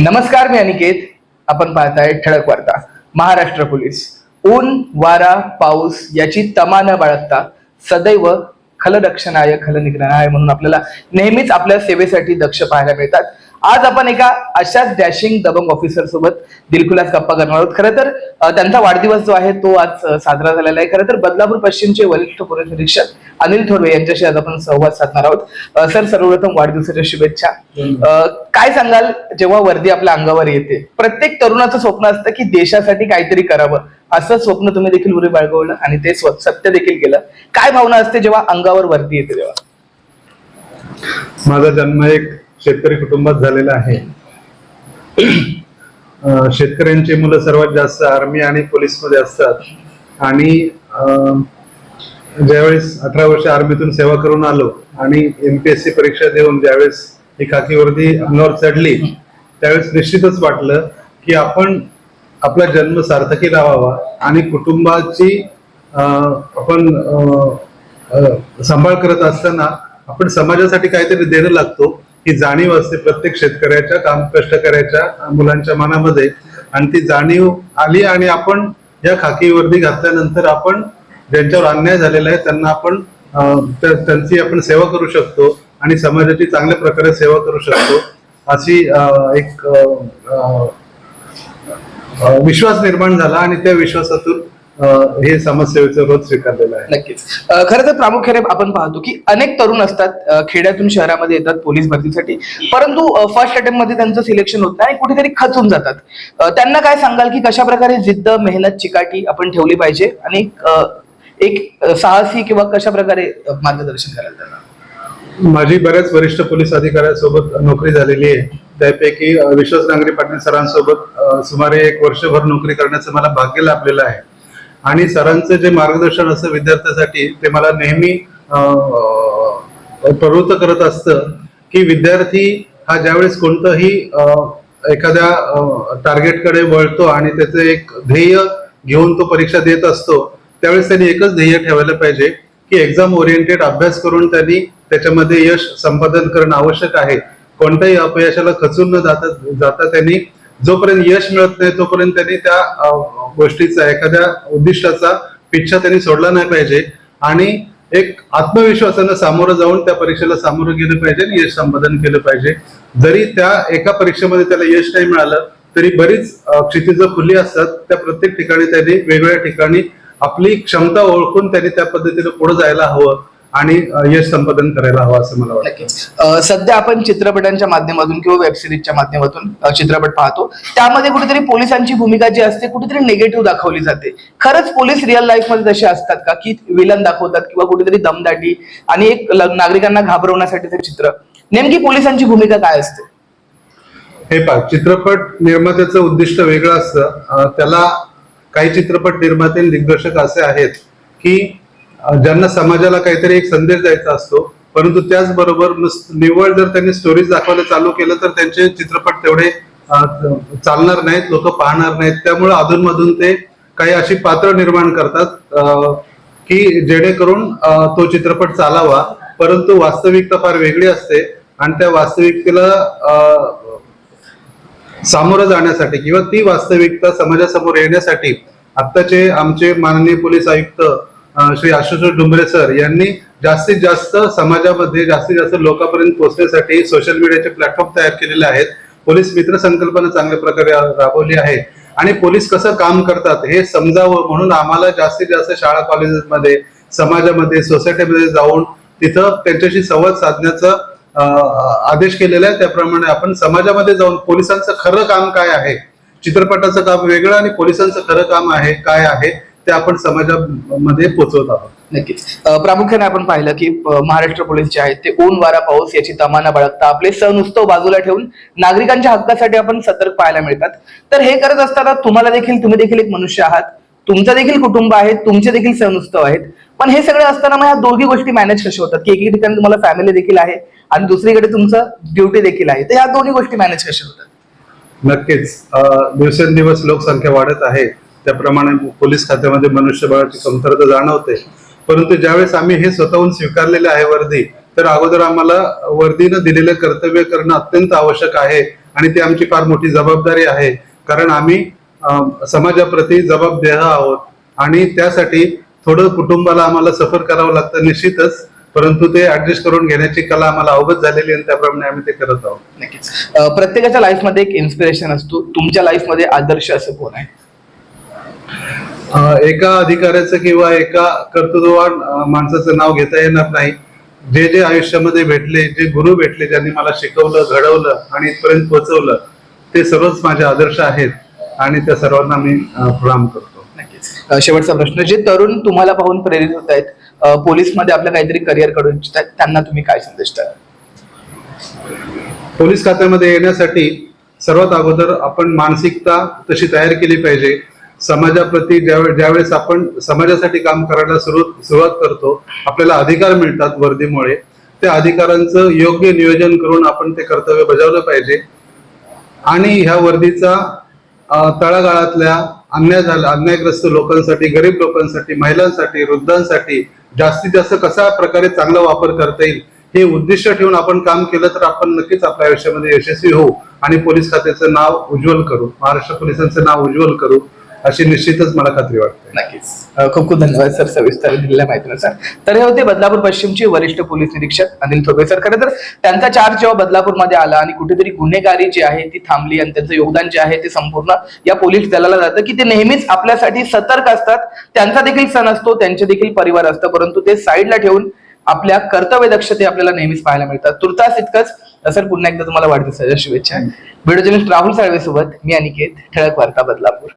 नमस्कार मी अनिकेत. आपण पाहताय ठळक वार्ता. महाराष्ट्र पोलीस. ऊन वारा पाऊस याची तमा न बाळगता सदैव खलरक्षणाय खलनिग्रहणाय म्हणून आपल्याला नेहमीच आपल्या सेवेसाठी दक्ष पाहायला मिळतात. आज आपण एका अशाच डॅशिंग दबंग ऑफिसर सोबत दिलखुलास गप्पा करणार आहोत. खरं तर त्यांचा वाढदिवस जो आहे तो आज साजरा झालेला आहे. खरं तर बदलापूर पश्चिमचे वरिष्ठ पोलीस निरीक्षक अनिल थोरवे यांच्याशी आज आपण संवाद साधणार आहोत. सर सर्वप्रथम वाढदिवसाच्या शुभेच्छा. अ, काय सांगाल जेव्हा वर्दी आपल्या अंगावर येते? प्रत्येक तरुणाचं स्वप्न असतं की देशासाठी काहीतरी करावं. असं स्वप्न तुम्ही देखील उरी बाळगवलं आणि ते स्व- सत्य देखील केलं. काय भावना असते जेव्हा अंगावर वर्दी येते तेव्हा? माझा जन्म एक शेतकरी कुटुंबात झालेला आहे. शेतकऱ्यांची मुलं सर्वात जास्त आर्मी आणि पोलीसमध्ये असतात. आणि अं, ज्यावेळेस अठरा वर्ष आर्मीतून सेवा करून आलो आणि एमपीएससी परीक्षा देऊन ज्यावेळेस ही खाकी अंगावर चढली त्यावेळेस निश्चितच वाटलं की आपण आपला जन्म सार्थकी लावावा आणि कुटुंबाची आपण सांभाळ करत असताना आपण समाजासाठी काहीतरी देणं लागतो. ही जाणीव असते प्रत्येक शेतकऱ्याच्या काम कष्टकऱ्याच्या मुलांच्या मनामध्ये. आणि ती जाणीव आली आणि आपण या खाकी वर्दी घातल्यानंतर आपण ज्यांच्यावर अन्याय झालेला आहे त्यांना आपण त्यांची आपण सेवा करू शकतो आणि समाजाची चांगल्या प्रकारे सेवा करू शकतो. अशी एक अं, विश्वास निर्माण झाला आणि त्या विश्वासातून हे समाजसेवेचं रोज स्वीकारलेलं आहे. नक्कीच. खरं तर प्रामुख्याने आपण पाहतो की अनेक तरुण असतात खेड्यातून शहरामध्ये येतात पोलीस भरतीसाठी. परंतु फर्स्ट अटेम्प्टमध्ये त्यांचं सिलेक्शन होत आणि कुठेतरी खचून जातात. त्यांना काय सांगाल की कशा प्रकारे जिद्द मेहनत चिकाटी आपण ठेवली पाहिजे आणि एक साहसी किंवा कशा प्रकारे मार्गदर्शन करायला त्यांना? माझी बऱ्याच वरिष्ठ पोलीस अधिकाऱ्यांसोबत नोकरी झालेली आहे. त्यापैकी विश्वास नांगरे पाटील सरांसोबत सुमारे एक वर्षभर नोकरी करण्याचं मला भाग्य लाभलेलं आहे. आणि सरांचं जे मार्गदर्शन असतं विद्यार्थ्यासाठी ते मला नेहमी प्रवृत्त करत असतं की विद्यार्थी हा ज्यावेळेस कोणतंही एखाद्या टार्गेटकडे वळतो आणि त्याचं एक ध्येय घेऊन तो परीक्षा देत असतो त्यावेळेस त्यांनी एकच ध्येय ठेवायला पाहिजे की एक्झाम ओरिएंटेड अभ्यास करून त्यांनी त्याच्यामध्ये यश संपादन करणं आवश्यक आहे. कोणत्याही अपयशाला खचून न जाता जाता त्यांनी जोपर्यंत यश मिळत नाही तोपर्यंत त्यांनी त्या गोष्टीचा एखाद्या उद्दिष्टाचा पिच्छा त्यांनी सोडला नाही पाहिजे. आणि एक आत्मविश्वासानं सामोरं जाऊन त्या परीक्षेला सामोरं गेलं पाहिजे आणि यश संपादन केलं पाहिजे. जरी त्या एका परीक्षेमध्ये त्याला यश नाही मिळालं तरी बरीच क्षितिज खुली असतात. त्या प्रत्येक ठिकाणी त्यांनी वेगवेगळ्या ठिकाणी आपली क्षमता ओळखून त्यांनी त्या पद्धतीने पुढे जायला हवं. आणि यश संपादन करायला हवं असं मला वाटतं. सध्या आपण चित्रपटांच्या माध्यमातून किंवा वेब सिरीजच्या माध्यमातून चित्रपट पाहतो. त्यामध्ये कुठेतरी पोलिसांची भूमिका जी असते कुठेतरी निगेटिव्ह दाखवली जाते. खरंच पोलीस रिअल लाईफमध्ये तसे असतात का? की विलन दाखवतात किंवा कुठेतरी दमदाटी आणि एक नागरिकांना घाबरवण्यासाठी ते चित्र. नेमकी पोलिसांची भूमिका काय असते? हे पहा चित्रपट निर्मात्याचं उद्दिष्ट वेगळं असतं. त्याला काही चित्रपट निर्माते दिग्दर्शक असे आहेत की ज्यांना समाजाला काहीतरी एक संदेश द्यायचा असतो परंतु त्याचबरोबर निव्वळ जर त्यांनी स्टोरीज दाखवायला चालू केलं तर त्यांचे चित्रपट तेवढे चालणार नाहीत लोक पाहणार नाहीत. त्यामुळे अधूनमधून ते काही अशी पात्र निर्माण करतात की जेणेकरून तो चित्रपट चालावा. परंतु वास्तविकता फार वेगळी असते आणि त्या वास्तविकतेला सामोरं जाण्यासाठी किंवा ती वास्तविकता समाजासमोर येण्यासाठी आत्ताचे आमचे माननीय पोलीस आयुक्त श्री आशुतोष डुंबरे सर यांनी जास्तीत जास्त समाजामध्ये जास्तीत जास्त लोकांपर्यंत पोहोचण्यासाठी सोशल मीडियाचे प्लॅटफॉर्म तयार केलेले आहेत. पोलीस मित्र संकल्पना चांगल्या प्रकारे राबवली आहे आणि पोलीस कसं काम करतात हे समजावं म्हणून आम्हाला जास्तीत जास्त शाळा कॉलेजेसमध्ये समाजामध्ये सोसायटीमध्ये जाऊन तिथं त्यांच्याशी संवाद साधण्याचं आदेश केलेला आहे. त्याप्रमाणे आपण समाजामध्ये जाऊन पोलिसांचं खरं काम काय आहे? चित्रपटाचं काम वेगळं आणि पोलिसांचं खरं काम आहे काय आहे? ते आपण समाजामध्ये पोहोचवत आहोत. नक्कीच. प्रामुख्याने आपण पाहिलं की महाराष्ट्र पोलीस जे आहेत ते ऊन वारा पाऊस याची तमाना बाळगता. आपले सण उत्सव बाजूला ठेवून नागरिकांच्या हक्कासाठी आपण सतर्क पाहायला मिळतात. तर हे करत असताना तुम्हाला देखील तुम्ही देखील एक मनुष्य आहात. तुमचं देखील कुटुंब आहे तुमचे देखील सण उत्सव आहेत. पण हे सगळं असताना मग ह्या दोघी गोष्टी मॅनेज कशा होतात? की एकीकडे ठिकाणी तुम्हाला फॅमिली देखील आहे आणि दुसरीकडे तुमचं ड्युटी देखील आहे. तर ह्या दोन्ही गोष्टी मॅनेज कशा होतात? नक्कीच. दिवसेंदिवस लोकसंख्या वाढत आहे. त्याप्रमाणे पोलीस खात्यामध्ये मनुष्यबळाची कमतरता जाणवते. परंतु ज्यावेळेस आम्ही हे स्वतःहून स्वीकारलेले आहे वर्दी तर अगोदर आम्हाला वर्दीनं दिलेलं कर्तव्य करणं अत्यंत आवश्यक आहे आणि ती आमची फार मोठी जबाबदारी आहे. कारण आम्ही समाजाप्रती जबाबदेह आहोत आणि त्यासाठी थोडं कुटुंबाला आम्हाला सफर करावं लागतं निश्चितच परंतु ते ऍडजस्ट करून घेण्याची कला आम्हाला अवगत झालेली आहे आणि त्याप्रमाणे आम्ही ते करत आहोत. नक्कीच. प्रत्येकाच्या लाईफमध्ये एक इन्स्पिरेशन असतो. तुमच्या लाईफमध्ये आदर्श असं कोण आहे? एका अधिकाऱ्याचं किंवा एका कर्तृत्ववान माणसाचं नाव घेता येणार नाही. जे जे आयुष्यामध्ये भेटले जे गुरु भेटले ज्यांनी मला शिकवलं घडवलं आणि इथपर्यंत पोहोचवलं ते सर्वच माझे आदर्श आहेत आणि त्या सर्वांना मी प्रणाम करतो. नक्कीच. शेवटचा प्रश्न जे तरुण तुम्हाला पाहून प्रेरित होत आहेत पोलीसमध्ये आपलं काहीतरी करिअर करू इच्छित आहेत त्यांना तुम्ही काय संदेश द्याल? पोलीस खात्यामध्ये येण्यासाठी सर्वात अगोदर आपण मानसिकता तशी तयार केली पाहिजे. समाजाप्रती ज्यावेळेस ज्यावेळेस आपण समाजासाठी काम करायला सुरू सुरुवात करतो आपल्याला अधिकार मिळतात वर्दीमुळे. त्या अधिकारांचं योग्य नियोजन करून आपण ते कर्तव्य बजावलं पाहिजे. आणि ह्या वर्दीचा तळागाळातल्या अन्याय झाला अन्यायग्रस्त लोकांसाठी गरीब लोकांसाठी महिलांसाठी वृद्धांसाठी जास्तीत जास्त कशा प्रकारे चांगला वापर करता येईल हे उद्दिष्ट ठेवून आपण काम केलं तर आपण नक्कीच आपल्या आयुष्यामध्ये यशस्वी होऊ. आणि पोलीस खात्याचं नाव उज्ज्वल करू. महाराष्ट्र पोलिसांचं नाव उज्ज्वल करू. अशी निश्चितच मला खात्री वाटते. नक्कीच. खूप खूप धन्यवाद सर सविस्तर दिलेल्या माहितीनुसार. तर हे होते बदलापूर पश्चिमचे वरिष्ठ पोलीस निरीक्षक अनिल थोपे सर. खरं तर त्यांचा चार्ज जेव्हा बदलापूरमध्ये आला आणि कुठेतरी गुन्हेगारी जी आहे ती थांबली आणि त्यांचं योगदान जे आहे ते संपूर्ण या पोलीस दलाला जातं की ते नेहमीच आपल्यासाठी सतर्क असतात. त्यांचा देखील सण असतो त्यांचे देखील परिवार असतं परंतु ते साईडला ठेवून आपल्या कर्तव्य दक्षते आपल्याला नेहमीच पाहायला मिळतात. तुर्तास इतकंच सर पुन्हा एकदा तुम्हाला वाढदिवसाच्या शुभेच्छा. व्हिडिओ जर्नलिस्ट राहुल साळवे सोबत मी अनिकेत ठळक वार्ता बदलापूर.